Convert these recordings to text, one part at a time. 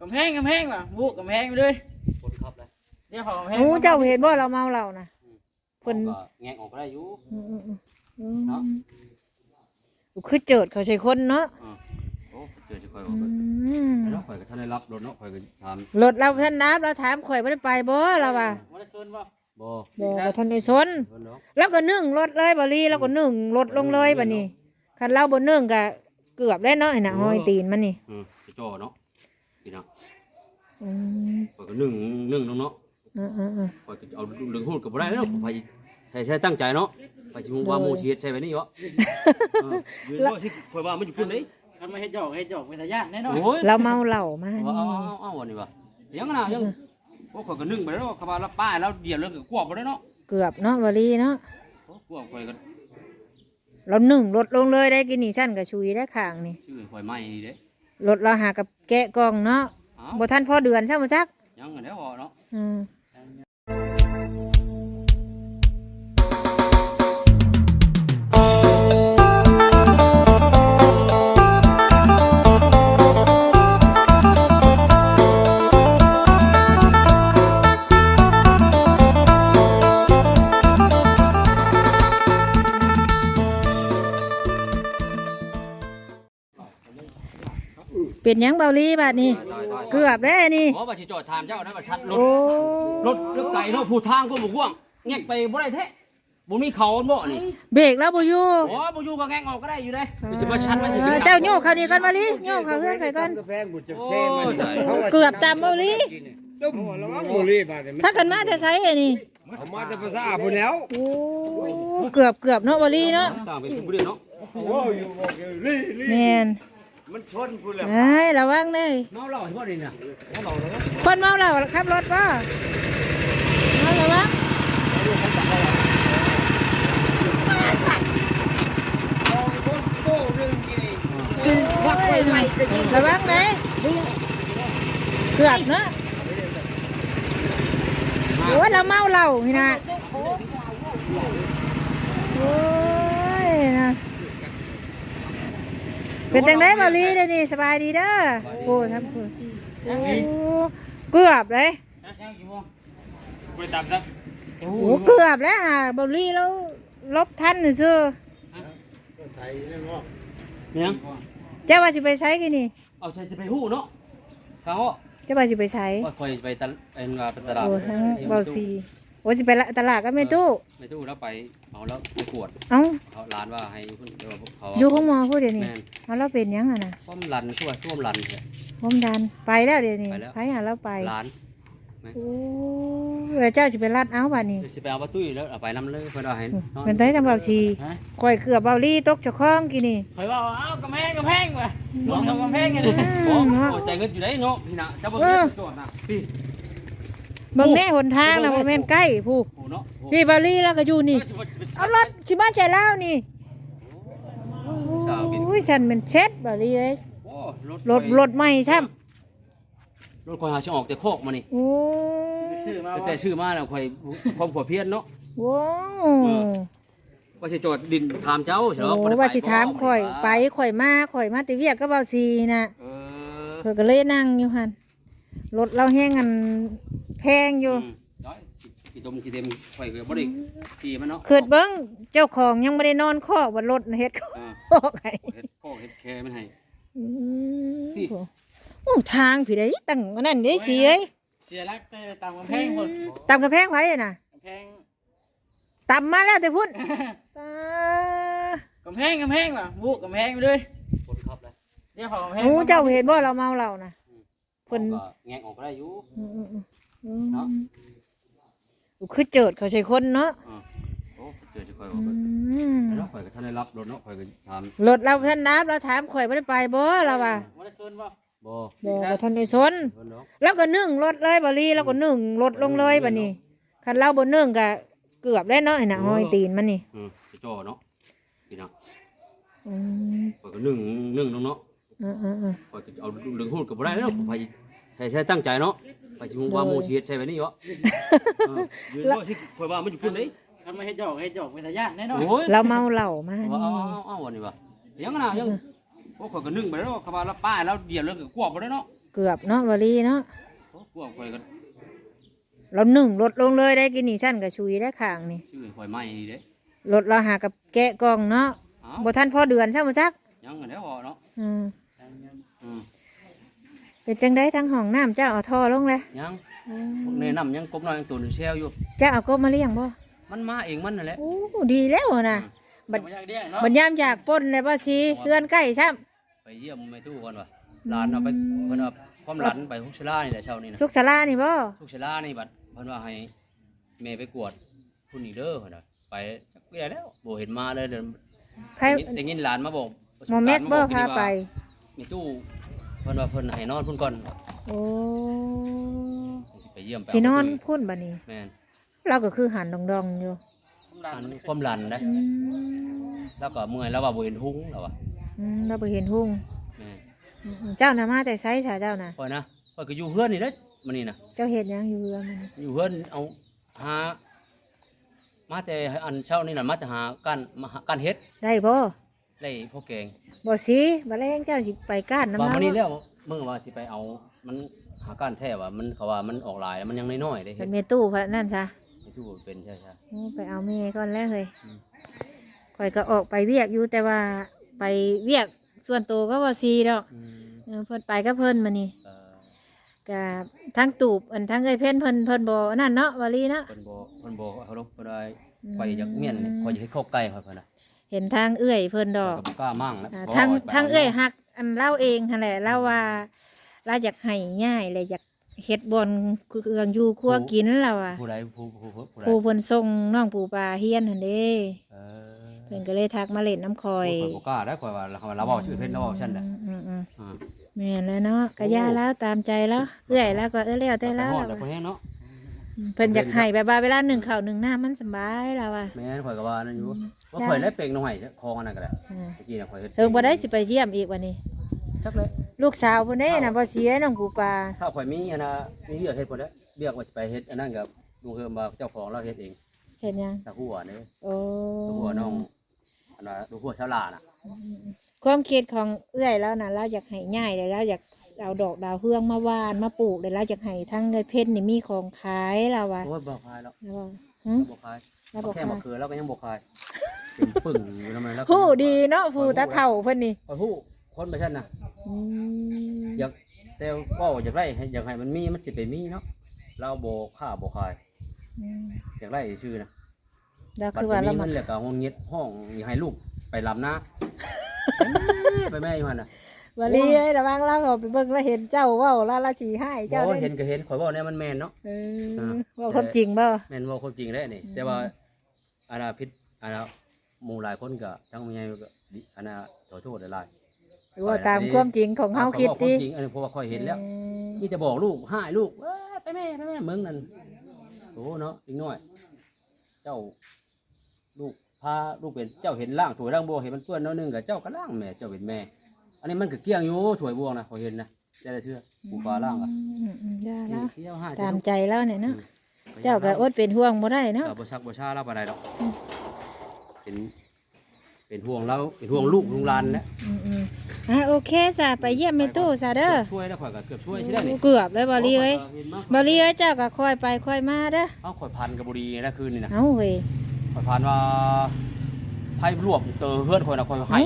กำแพงกำแพงว่ะบุกกำแพงไปเลยคนขับเลยเดี๋ยวเขอกำแพงโอ้เจ้าเห็นบ่เราเมาเหล้านะเพิ่นก็แงะออกก็ได้อยู่ อืมอืมอืมอืเนาะมคือเจิดเขาใช้คนเนาะอ่าโอ้เจอจะคอยอืว่ามแล้วข่อยก็ท่านได้รับรถเนาะข่อยก็ถามรถเราท่านนับเราถามข่อยบ่ได้ไปบ่เราว่าวันละส่วนบ่บ่บ่บ่ทันได้สนเพิ่นเนาะแล้วก็นึ่งรถเลยบรีแล้วก็นึ่งรถลงเลยบัดนี้คันเราบ่นึ่งก็เกือบแล้วเนาะไอ้น่ะห้อยตีนมันนี่อืมจะจ่อเนาะพี่น้อง อืมข่อยก็นึ่งนึ่งเนาะเออเออเออข่อยก็เอาดึงหูดก็บ่ได้เนาะไปให้ให้ตั้งใจเนาะไปสิมึงว่าหมู่ชีเฮ็ดใช่ไว้นี่เหรอเออยืนว่าสิข่อยว่ามันอยู่พุ่นเด้คันมาเฮ็ดหยอกเฮ็ดหยอกเป็นตาญาติแน่นอนโอ้ยเราเมาเหล้ามาเอานี่ เอาเอาเอาวันนี้วะยังน่ะยังพวกข่อยก็นึ่งไปแล้วเขาว่าแล้วป้ายแล้วเดียวเรื่องก็กวบบ่ได้เนาะเกือบเนาะบรีเนาะโอ้กวบข่อยก็เรานึ่งรถลงเลยได้กินนี่ชั้นก็ชุยได้ข้างนี่ชื่อข่อยใหม่นี่เด้ รถเราหากับแกะกล่องเนาะอ้า บ่ทันพอเดือนใช่บ่จักยังอันแล้วเนาะอืมเป็นหยังเบาลีบัดนี้ เกือบแล้วนี่หมอว่าสิจอดถามเจ้านะว่าชัดรถโอ้รถรถไก่เนาะผู้ทางก็บ่กว้างแงกไปบ่ได้แท้บ่มีเขาบ่นี่เบรกแล้วบ่อยู่โอ้บ่อยู่ก็แงกออกก็ได้อยู่เด้มันสิมาชัดมันสิเออเจ้าโยกเขานี่ก่อนบาลีโยกเขาเฮือนไข่ก่อนกาแฟบุตรจะเช่มันเกือบตามเบาลี ต้มระวังบุรีบาดเนี่ยถ้ากันมาแต่ไสไอ้นี่เอามาจะภาษาพูแล้วโอ้เกือบเกือบเนาะบาลีเนาะสร้างเป็นผู้เรียนเนาะโอ้อยู่บอกอยู่ลี่ลี่แม่น มันชนพูแล้วเอ้ยระวังเด้อเมาเหล้าเห็นบ่นี่น่ะเมาเหล้าแล้วคนเมาแล้วขับรถบ่เอาระวังมองบนโต้เรื่องนี้นี่วักไว้ไว้ระวังเด้เกือบเนาะโอ้ยเราเมาเหล้าพี่นะโอ้ยนะ เป็นจังได๋บ่ลีเด้อนี่สบายดีเด้อโอ้ทำคุณโอ้เกือบเลยยังกี่โมงบ่ได้ตามซะโอ้เกือบแล้วอะบ่ลีแล้วลบทันซื่อยังเจ้าว่าสิไปไสกินนี่เอาใส่จะไปฮู้เนาะเขาเจ้าว่าสิไปไสว่าคอยไปตลเอ็นว่าไปตลาดโอ้ทั้งเบาซี โอ้สิไปละตลาดก็ไม่ตู้ไม่ตู้แล้วไปเอาแล้วไปกวดเอ้าเขาร้านว่าให้เพิ่นเดี๋ยวเขาอยู่ของหมอพูดเดี๋ยวนี้แม่นเอาเราเป็นหยังอะนะต้มรันช่วยท่วมรันเนี่ยผมดันไปแล้วเดี๋ยวนี้ไปแล้ว ไปหาเราไปร้านโอ้แล้วเจ้าสิไปรัดเอาบัดนี้เดี๋ยวสิไปเอาประตูแล้วเอาไปนำเลยเพิ่นเอาให้นอนเป็นไต้ทำเบาซีฮะข่อยเกือบเบาลี่ตกเจ้าของกินนี่ข่อยว่าเอากำแพงกำแพงว่ะบุกทำกำแพงกันเลยโอ้โหใจเงินอยู่ได้เนาะพี่น่ะเจ้าบ่เคยจอดนะพี่ เบิ่งแน่หนทางนะบ่แม่นใกล้ผู้โอ้เนาะโอ้พี่เบาลี่แล้วก็อยู่นี่สิบ่สิบ่เอารถสิมาใช้แล้วนี่สาวกินโอ้ยฉันเป็นเช็ดเบาลี่เอ้ยโอ้รถรถใหม่ใช่รถคอยหาช่องออกแต่โคกมานี่โอ้ซื้อมาแต่แต่ชื่อมาแล้วคอยความขวเพี้ยนเนาะว้าวว่าสิจอดดินถามเจ้าเฉโอ้บ่ได้ไปว่าสิถามข่อยไปข่อยมาข่อยมาแต่เวียกก็เบาซีนะเออข่อยก็เลยนั่งอยู่หั่นรถเราแห้งกัน แพงอยู่มร้อยกี่ดมกี่เต็มข่อยก็บ่ได้ขี่มันเนาะคือเบิ้งเจ้าของยังไม่ได้นอนคอกบนรถเฮ็ดอ่าคอกให้เฮ็ดโคกเฮ็ดแค่มันให้ อืมพี่ โอ้ทางพี่ได้ตั้งอันนั้นเด้สิเอ้ยเสียรักแต่ตามกำแพงพุ่นตามกระแพงไว้น่ะกำแพงตามมาแล้วแต่พุ่นตากำแพงกำแพงว่ะบุกกำแพงไปเลยคนขับเลยเดี๋ยวเขอกำแพงโอ้เจ้าเห็นบ่เราเมาเราน่ะเพิ่นก็แงะออกก็ได้อยู่ อืมอืมอืม เนาะคือเจิดเขาใช้คนเนาะอ่าโอ้เจอจะข่อยอืว่ามแล้วข่อยก็ท่านได้รับรถเนาะข่อยก็ถามรถเราท่านนับเราถามข่อยบ่ได้ไปบ่เราว่าวันละส่วนบ่บ่บ่บ่ทันได้สนเพิ่นเนาะแล้วก็นึ่งรถเลยบ่ลีแล้วก็นึ่งรถลงเลยบัดนี้คันเราบ่นึ่งก็เกือบแล้วเนาะไอ้น่ะห้อยตีนมันนี่อืมจะจ่อเนาะพี่น้องอืมข่อยก็นึ่งนึ่งเนาะเออเออเออข่อยก็เอาดึงหูดก็บ่ได้แล้วไป ให้ให้ตั้งใจเนาะไปสิมึงว่าหมู่ชีเฮ็ดใช่ไว้นี่เหรอเออยืนว่าสิข่อยว่ามันอยู่พุ่นเด้คันมาเฮ็ดหยอกเฮ็ดหยอกเป็นตาญาติแน่นอนโอ้ยเราเมาเหล้ามาเอานี่ เอาเอาเอาวันนี้วะยังน่ะยังพวกข่อยก็นึ่งไปแล้วเขาว่าแล้วป้ายแล้วเดียวเรื่องก็กวบบ่ได้เนาะเกือบเนาะบรีเนาะโอ้พวกข่อยก็เราหนึ่งลดลงเลยได้กินนี่ชั้นกับชุยได้ข้างนี่ชื่อข่อยใหม่นี่เด้ลดเราหากับแกะกล่องเนาะเอ้าบ่ทันพอเดือนใช่ไหมจักยังกันแล้วเนาะ อืมอืม เป็นจังได้ทั้งห้องน้ำเจ้าเอาท่อลงเลยยังอืพวกมเนน้ำยังกบน้อยยังตุนแซวอยู่เจ้าเอากบมาเลี้ยงบ่มันมาเองมันนั่นแหละโอ้ดีแล้วนะบัดบ่อยากเลี้ยงเนาะบัดยามอยากปล้นเลยบ่สิเพื่อนใกล้ซ้ไปเยี่ยมไม่ตู้ก่อนว่ะหลานเอาไปเพิ่นเอาความหลานไปฮุกชลานี่แหละเช้านี่ำนะสุขศาลานี่บ่ฮุกชลานี่บัดเพิ่นว่าให้แม่ไปกวดผู้นี่เด้อเพิ่นน่ะไปจักเปียแล้วบ่เห็นมาเลยเดินไผได้ยินหลานมาบอกประสหมบอการณ์เม็ดบ่บอกพาไปมีตู้เพิ่นว่าเพิ่นให้นอนพุ่นก่อนโอ้สิไปเยี่ยมไปสินอนเาพุ่นบัดนี้ แม่นเราก็คือหันดองๆอยู่อันความหลันนะอืมแล้วก็เมื่อยแล้วว่าบ่เห็นหุ้งแล้วว่ะอืมเราบ่เห็นหุ่งแม่นอืมเจ้าน่ะมาแต่ไสซะเจ้าน่ะข่อยนะข่อยก็อยู่เฮือนนี่เด้อมื้อนี้นะเจ้าเฮ็ดหยังอยู่เรือนมันอยู่เฮือนเอาหามาแต่อันเช้านี่น่ะมาแต่หากันมาหากันเฮ็ดได้บ่ ได้พวกแกงบ่สิบ่แลงเจ้าสิไปก้านน้ำว่าเรามื้อนี้แล้วมึงว่าสิไปเอามันหากันแท้ว่ามันเขาว่ามันออกหลายแล้วมันยังน้อยๆเด้เป็เฮ็นดเมตู้พะนั่นซะไม่ถูกเป็นใช่ใช่โอ้ไปเอาแม่ก่อนแล้วเฮ้ยอืมข่อยก็ออกไปเวียกอยู่แต่ว่าไปเวียกส่วนตัวก็บ่ซีดอกอืมเออเพิ่นไปก็เพิ่นมานี่เอ่อกับทั้งตูบอันทั้งเอ้ยเพิ่นเพิ่นเพิ่นบ่นั่นเนาะวาลีเนาะเพิ่นบ่เพิ่นบ่เอาลงเพิ่นได้ไปจากเมียนนี่ข่อยจะให้เข้าใกล้ข่อยเพิ่นน่ะ เห็นทางเอื้อยเพิ่นดข่ออยกก็บ่กล้ามั่งนะอ่าเพราะทั้งว่าไปทั้งเอ้ยาฮักอันเล่าเองหั่นแหละเล่าว่าเราอยากให้ง่ายเลยอยากเฮ็ดบอนเครื่องอยู่ครัวกินเราอะผู้ใดผู้ผู้ผู้ผู้ใดผู้เพิ่นส่งน้องปู่ปลาเฮียนหั่นเด้เออเพิ่นก็เลยทักมาเล่นน้ำคอยข่อยบ่กล้าได้ข่อยว่าเราเราเว้าชื่อเพิ่นเราเว้าซั่นแหละอืมอืมอ่าแม่นแล้วเนาะก็ย่าแล้วตามใจแล้วเอื้อยแล้วก็เออแล้วแต่แล้วฮอดล่ะแล้วพอแห้งเนาะเพิ่นอยากให้แบบว่าเวลาหนึ่งข้าวหนึ่งน้ำมันสบายแล้วอะแม่นข่อยก็ว่านั่นอยู่ ว่าได้ข่อยได้เป่งหน่อยคองอันนั้นก็ได้อืมเมื่อกี้น่ะข่อยเฮ็ดเพิ่งบ่ได้สิไปเยี่ยมอีกวันนี้ จักเลย ลูกสาวเพิ่นเด้น่ะบ่เสียน้องปูปลาถ้าข่อยมีอันน่ะมีเรียกเฮ็ดพุ่นเด้อเรียกว่าสิไปเฮ็ดอันนั้นกับลุงเฮิมว่าเจ้าของเราเฮ็ดเองเห็นยังตะหัวนี่โอ้ตะหัวน้องอันน่ะตะหัวชาวลาน่ะความคิดของเอื้อยแล้วน่ะเราอยากให้ง่ายเลยเราอยากเอาดอกดาวเฮืองมาหวานมาปลูกเลยเราอยากให้ทั้งเงินเพชรนี่มีของขายเราอะโอ้ยบ่คายแล้วแล้วว่าหึบ่คาย แล้วบ่แค่ขายมะเขือแล้วก็ยังบ่คายเป็นปึ่งอยู่นำแล้วฮู้ดีเนาะผู้ตาเฒ่าเพิ่นนี่ข่อยฮู้คนไปซั่นน่ะ อืมอยากแต่ก็อยากได้ให้อยากให้มันมีมันสิไปมีเนาะเราบ่ค่าบ่คายอืมอยากได้ชื่อนะแล้วบัดคือบ่ว่ามีเราเงิมานแล้วก็ห้องเงียดห้องอยากให้ลูกไปลำนะ ไปแม่อยู่หั่นน่ะวลีเอ้ยระวังเราเอาไปเบิ่งแล้วเห็นเจ้าเว้าแล้วเราสิให้เจ้าบ่ได้เห็นก็เห็นข่อยเว้าเนี่ยมันแม่นเนาะ เออ่าอว่าความจริงบ่ แม่นเว้าความจริงได้นี่ แต่ว่าอั นน่ะผิดอันน่ะหมู่หลายคนก็ทั้งแม่ก็ดิอันน่ะขอโทษหลายหรือว่าตามความจริงของๆเฮาคิดขติว้วมจริงอันนี้เพราะว่าข่อยเห็นแล้วออมีแต่บอกลูกให้ลูกเอ้ยไปแม่ไปแม่มึงนั่นโอ้เนาะอีกหน่อย เจ้าลูกพาลูกเป็นเจ้าเห็นล่างถวยล่างบวงเห็นมันเปื้อนน้อยหนึงกับเจ้าก็ล่างแม่เจ้าเป็นแม่ อันนี้มันก็เกี้ยงอยู่ถวยบวงนะเขาเห็นนะได้ได้เทื่อปูปลาล่างอะอืมอืมได้แล้วเที่ยวห้าตามใจแล้วเนี่ยเนาะอืม เจ้าก็อดเป็นห่วงบ่ได้เนาะก็บ่ซักบ่ชาเราปานใดดอกเป็นเป็นห่วงเราเป็นห่วงลูกลุงหลานแหละอืมอืมอะโอเคซะไปเยี่ยมแม่ตู้ซะเด้อช่วยแล้วข่อยก็เกือบช่วยใช่ได้นี่เกือบเลยบ่ลีเอ้ยห็นมั้ยบ่ลีเอ้ยเจ้าก็ค่อยไปค่อยมาเด้อเอาข่อยพันกับบุรีนะคืนนี่นะเอ้าเว้ยข่อยพันว่าไพ่รวบเตอเฮือนข่อยนะข่อยให้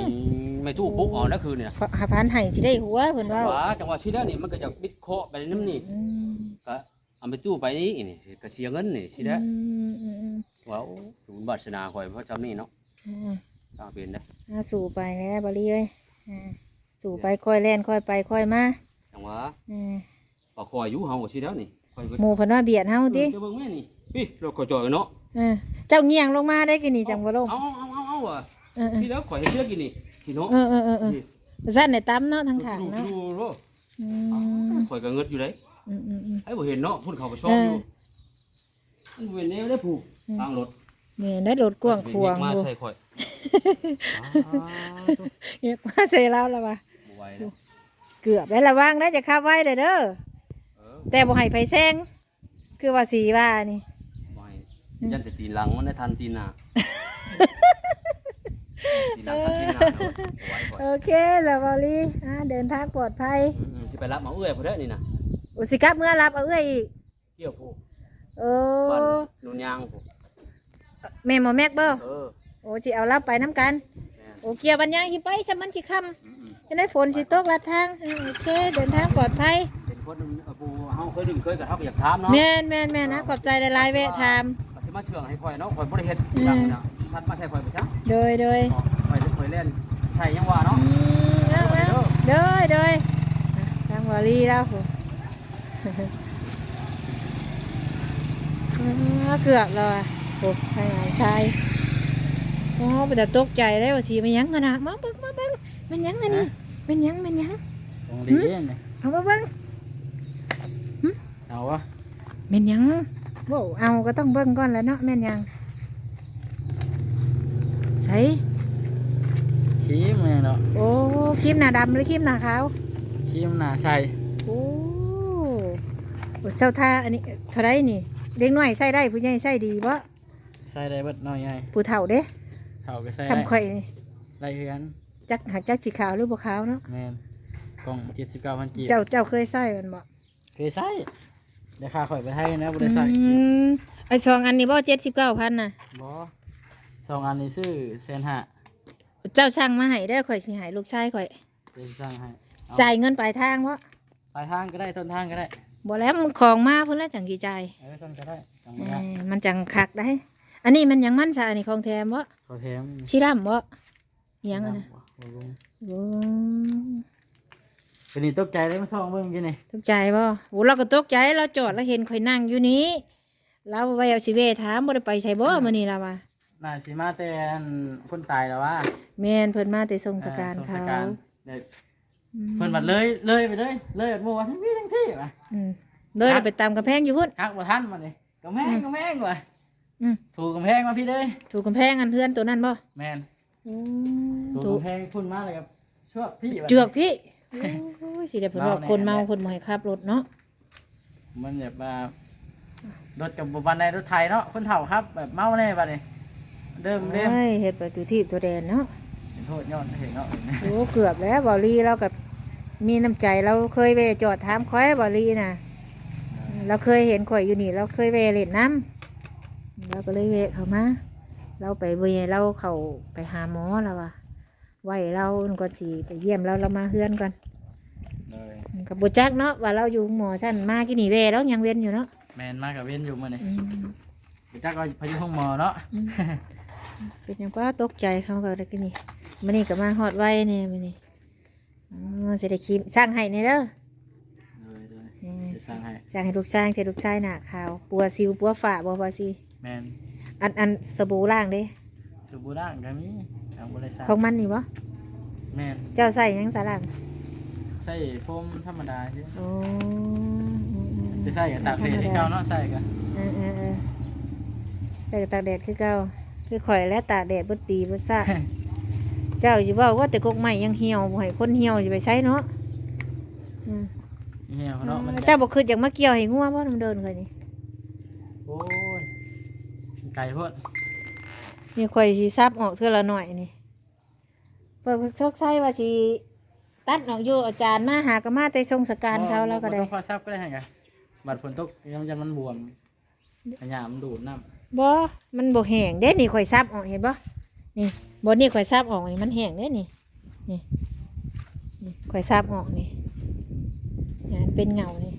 ไม่ตู้ปุ๊กเอ๋อนะคืนนี่นะหาพันให้สิได้หัวเพิ่นว่าว่าจังหวะชีแล้วนี่มันก็จะบิดเคาะไปน้ำนี่อืมก็ เอาไปตู้ไปนี่นี่ก็เสียเงินนี่สิได้อืมอืมอืมว้าวศูนย์บัตรชนาข่อยเพราะจำนี่เนาะอ่าตามเป็นนะอ่าสู่ไปแล้วบ่ลีเอ้ยอ่าสู่ไปค่อยแล่นค่อยไปค่อยมาจังหวะอ่าปากคอยอยู่เฮาก็สิแล้วนี่ข่อยก็หมู่เพิ่นว่าเบียดเฮาติเจะเบิ่งแม่นี่พี่เราก็จ่อยเนาะเออเจ้าเงียงลงมาได้กินนี่จังบ่ลงเอาเอาเอาเอาอะเออพี่แล้วข่อยเฮ็ดเสื้อกินนี่พี่เนาะเออเออเออเออสั่นในตำเนาะทางขางดูเนาะดูดูอืมข่อยก็เงิดอยู่เด้ อืมอืมอืมให้บ่เห็นเนาะพุ่นเขาก็ชอบอยู่มันเป็นแนวได้ผูกอืม ทางรถแม่ได้รถกว้างขวางมาอยู่ใส่ข่อยเรียกว่าใส่แล้วล่ะว่ะบ่ไหวแล้วเกือบได้ระวังนะจะขับไว้เด้อเด้อเออแต่บ่ให้ไผแซงคือว่าสีว่านี่ บ่ให้ยันแต่ตีนหลังมันได้ทันตีนหน้าทีหลังทีหลังเนาะไหวไหวโอเคสบาลีอ่าเดินทางปลอดภัย อืมๆสิไปรับหมาเอื้อยพุ่นเด้อนี่นะ อุสิกลับเมื่อรับเอาเอ้อยอีกเกี่ยวผู้โอ้บ้านนูนยางผู้แม่หมอแม็กบ่เออโอ้สิเอารับไปน้ำกัน แม่นโอเกียวบัญญังสิไปซะมันสิค่ำอืมจะได้ฝนสิตกลัดทางอ่าโอเค เดินทางปลอดภัยๆเป็นคนเอาผู้เฮาเคยดึงเคยกับเฮาก็อยากถามเนาะแม่นแม่นแม่นนะขอบใจหลายๆแวะถาม ก็สิมาเชื่องให้ข่อยเนาะข่อยบ่ได้เฮ็ดหยังนะทัดมาใช้ข่อยบ่จังโดยโดย ข่อยข่อยเล่นใช่ยังว่าเนาะ อืมเอาเอาโดยโดยอะทางวารีแล้วผมอ่า เกือบแล้วอะโอ้ทางไหนชายโอ้เป็นแต่ตกใจได้ว่าสีมันหยังกันนะมาเบิ่งมาเบิ่งมันหยังอันนี้มันหยังมันหยังตรงดีเด้นี่เอามาเบิ่งเอาวะแม่นหยังโว้เอาก็ต้องเบิ่งก่อนแหล้วเนาะแม่นหยังใส่ขี้มเลยเนาะโอ้ครีมหน้าดำหรือครีมหน้าขาวขี้มหน้าใส่โอ้โอ้ เจ้าท่าอันนี้เท่าไรนี่เด็กน้อยใส่ได้ผู้ใหญ่ใส่ดีบ่ใส่ได้เบิดน้อยใหญ่ผู้เฒ่าเด้เท่าก็ใส่ได้ช้ำข่อยนี่ได้คือกันจักหักจักสีขาวหรือบ่ขาวเนาะแม่นกล่อง79,000กีบเจ้าเจ้าเคยใส่มันบ่เคยใส่เดี๋ยวค่าข่อยไปให้นะบ่ได้ใส่อืมไอ้สองอันนี้บ่เจ็ดสิบเก้าพันน่ะบ่สองอันนี้ซื้อแสนห้าเจ้าสั่งมาให้เด้อข่อยสิให้ลูกชายข่อยเดี๋ยวสิสั่งให้เอาจ่ายเงินปลายทางบ่ปลายทางก็ได้ต้นทางก็ได้ บ่แล้วมันของมาเพิ่นแล้วจังกี่จ่ายเออต้นก็ได้จังเอมาอมันจังคักได้ อันนี้มันหยังมันซะอันนี้ของแถมบ่เขาแถมชิรัมบ่อิหยังอันน่ะบ่รู้โอ้เป็นนี่ตกใจเลยมาส่องเบิ่งกินนี่ตกใจบ่โหเราก็ตกใจเราจอดแล้วเห็นข่อยนั่งอยู่นี้เราไว้เอาสิเวถามบ่ได้ไปใส่บ่มื้อนี้ล่ะว่าน่าสิมาแต่อันคนตายแล้วว่าแม่นเพิ่นมาแต่ทรงสการอ่เขาส่งสการเดี๋ยวอืม เพิ่นบัดเลยเลยไปเลยเลยบัดมัวทั้งพี่ทั้งที่ว่ะอืมเลยเราไปตามกำแพงอยู่พุ่นฮักบ่ทันมานี่กำแพงกำแพงว่ะอืม ถูกกำแพงมาพี่เลยถูกกำแพงอันเพื่อนตัวนั้นบ่แม่นอืมถูกถูกกำแพงพุ่นมาเลยครับช่วพี่บัดเจือกพี่โอ้ยสิเดี๋ยวเพิ่นบอกเราแน่คนเมาคนบ่ให้ขับรถเนาะมันแบบว่ารถกับบันไดรถไทยเนาะคนเฒ่าครับ แบบเมาแน่บัดนี้เดิมเดิมโอ้ยเฮ็ดประตูทีบตัวแดนเนาะเป็น โทษย้อนเห็นเนาะโอ้เกือบแล้วบ่ลีเรากับมีน้ำใจเราเคยไปจอดถามข่อยบ่ลีน่ะ เราเคยเห็นข่อยอยู่นี่ เราเคยไปเล่นน้ำเราก็เลยแวะเข้ามาเราไปเวยเราเข้าไปหาหมอแล้วว่ะไหวเราก่อนสิไปเยี่ยมเราเรามาเฮือนก่อนเลยกับบุจักเนาะว่าเราอยู่หมอสั้นมากี่นี่เวแล้วยังเว้นอยู่เนาะแมนมากับเว้นอยู่มื้อนี้อืมเดี๋ยวจักเราพายุห้องหมอเนาะอืมเป็นหยังก็ตกใจเขาก็ได้กี่นี่ มันนี่ก็มาฮอดไว้เนี่ยมันนี่อ๋อสิได้คิมสร้างให้เนี่ยเด้อเลยเลยอืมจะสั่งให้สร้างให้ลูกสร้างให้ลูกชายหน้าขาวปัวซิวปัวฝ่าบ่ปัวซีแมนอันอันสบู่ล่างเด้สูบบุร่างก็มีทางบริษัทของมันนี่บ่แมนเจ้าใส่หยังสาล่างใส่โฟมธรรมดาใช่โอ้จะใส่กับตากแดดที่เก่าเนาะใส่กันเออเออเออใส่กับตากแดดคือเก่าคือข่อยและตากแดดเบดปีเบดซ่า เจ้าสิเว่าว่าแต่กกใหม่ยังเหี่ยวบ่ให้คนเหี่ยวสิไปใช้เนาะอืมเหี่ยวเนาะมันเจ้าบ่คืออยากมาเกี่ยวให้งัวบ่นำเดินค่อยนี่โอ้ยไก่พวดมีข่อยสิซับออกเทื่อละหน่อยนี่เปิดโชคใช้ว่าสิตัดออกอยู่อาจารย์มาหาก็มาแต่ทรงสการเขาแล้วก็ได้บ่ต้องคอยซับก็ได้ไงบัดฝนตกยังยันมันบวมขยะมันดูดน้บ่มันบ่แห้งเด้นี่ข่อยซับออกเห็นบ่นี่ บ่นี่ข่อยซับออกนี่มันแห้งเด้นี่นี่นี่ข่อยซับออกนี่นี่มันเป็นเงานี่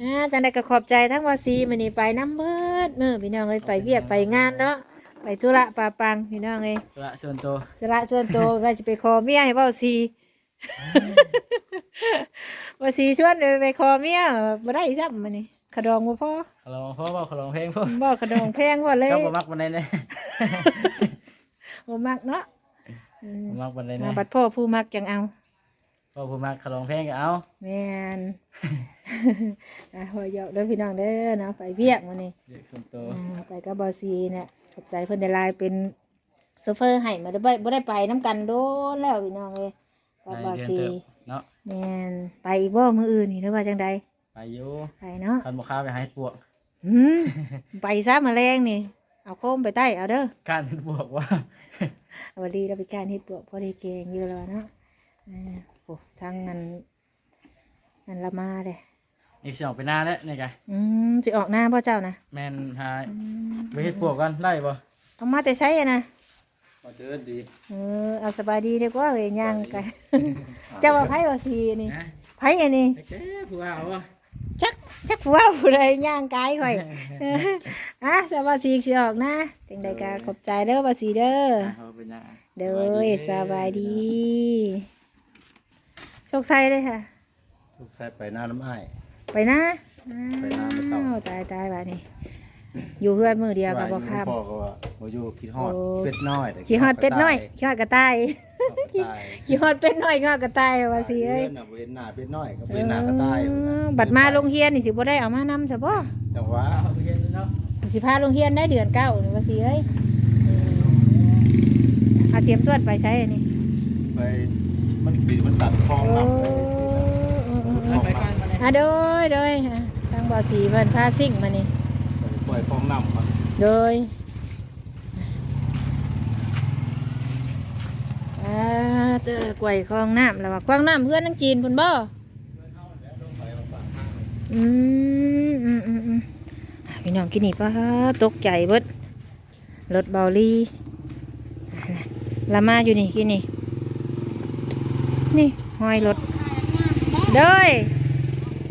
อ่าจังได๋ก็ขอบใจทั้งว่าซีมื้อนี้ไปน้ำเบิดมื้อพี่น้องเอ้ยไปเวียกไปงานเนาะไปธุระปาปังพี่น้องเอ้ยำละส่วนตัวสระชวนโตวว่าสิไปคอเมียให้เว้าซีว่าซีชวนเลยไปคอเมียบ่ได้ซ้ำมื้อนี้ขะดองบ่พอขลองพ่อบอกขลองเพลงพ่อบ่ขะดองแพงว่าเลยเจ้าบ่มักบันไดเลย บ่มักเนาะอืมบ่มักบันไดมาเลยบัดพ่อผู้มักจังเอาพ่อผู้มักขลองเพลงก็เอาแม่น อะหัวเหยอกเด้อพี่น้องเด้อเนาะไปเวียกมื้อนี้เรียกส่วนตัวอ่าไปกับบอซีเนี่ยขอบใจเพิ่นได้หลายเป็นโซเฟอร์ให้มาได้บ่บ่ได้ไปน้ำกันโดนแล้วพี่น้องเอ้ยกับบอได้เดือนซีเติบเนาะแม่นไปอีกบ่มื้ออื่นนี่หรือว่าจังใดไปอยู่ไปเนาะ คันบ่ค้าไปหายปวกหืม ไปซะมาแรงนี่ เอาโคมไปใต้เอาเด้อการปวกว่าเอา วันนี้เราไปการเฮ็ดปวกพอได้แจงอยู่แล้วเนาะอ่าโอ้ทางนั้นนั่นละมาเลยอีกสิออกไปหน้าแล้วนี่ไงอืมสิออกหน้าพ่อเจ้านะแม่นหาอืมไปเฮ็ดปวกกันได้บ่เอามาแต่ใช้อะนะก็เดินดีเออเอาสบายดีดีกว่าเอ้ยย่างกันเจ้าว่าไผว่าสีนี่นะไผอันนี้โอเคผู้ว่าเอาบ่ จักจักว้าวเลยย่างกายข่อยเอออะสบายสีสิออกนะจังใดก็ขอบใจเด้อบ่าสีเด้ออะเอาเป็นยังไงเด้อสบายดีโชคชัยเลยค่ะลูกชายไปหน้าน้ำอ้ายไปนะไปนะไม่เศร้าอ้วตายตายบ้านี่อยู่เพื่อนมือเดียวกับบ่ว่าข้ามพ่อก็ว่าโมยูคิดฮอดโอ้เป็ดน้อยแต่ขี้ฮอดเป็ดน้อยขี้ฮอดกระต่ายขี้ฮอดกระต่าย ขี้ฮอดเป็ดน้อยขี้ฮอดกระต่ายว่าสิเอ้ยเดือนน่ะเว้นหน้าเป็ดน้อยก็เป็นหน้ากระต่ายเออบัดมาโรงเรียนนี่สิบ่ได้เอามานำซะบ่จังหวะเอาไปเฮ็ดเนาะสิพาโรงเรียนได้เดือนเก้านี่ว่าสิเอ้ยเออเอาเสียมสวดไปใช้อันนี้ไปมันปีมันตัดคลองโอ้น้ำเลยสิเอาไปกันมาเลยอะโดยโดยอะทางบ่อสีเพิ่นพาซิ่งมานี่ปล่อยคลองน้ำครับโดยอ่า เตอกวยคลองน้ำแล้วว่ากว้างน้ำเพื่อนนังจีนพุ่นบ่อืมอืมอืมอืมพี่น้องกินนี่ป้าตกใจเบิดรถเบาลี่ละมาอยู่นี่กินนี่ นี่หอยรถเด้ย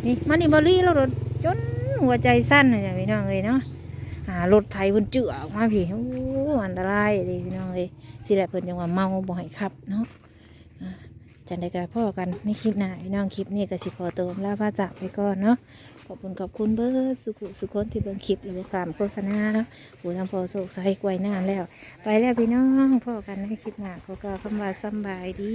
นี่มานี่เบาลีแล้วรถจนหัวใจสั้นเลยพี่น้องเลยเนาะรถไถเพิ่นเจือออกมาพี่โอ้ อันตรายเลยพี่น้องเอ้ยสิแหละเพิ่นจังว่าเมาบ่ให้ขับเนาะอ่าจันได้ก็พ่อกันในคลิปหน้าพี่น้องคลิปนี้ก็สิขอตัวลาพระจากไปก่อนเนาะขอบคุณขอบคุณเบิดสุขุสุคนที่เบิ่งคลิปหรือว่าการโฆษณาเนาะผู้ทำพอโศกใส่กวยน้ำแล้ว ไปแล้วพี่น้องพ่อกันในคลิปหน้าขอกล่าวคำว่าสบายดี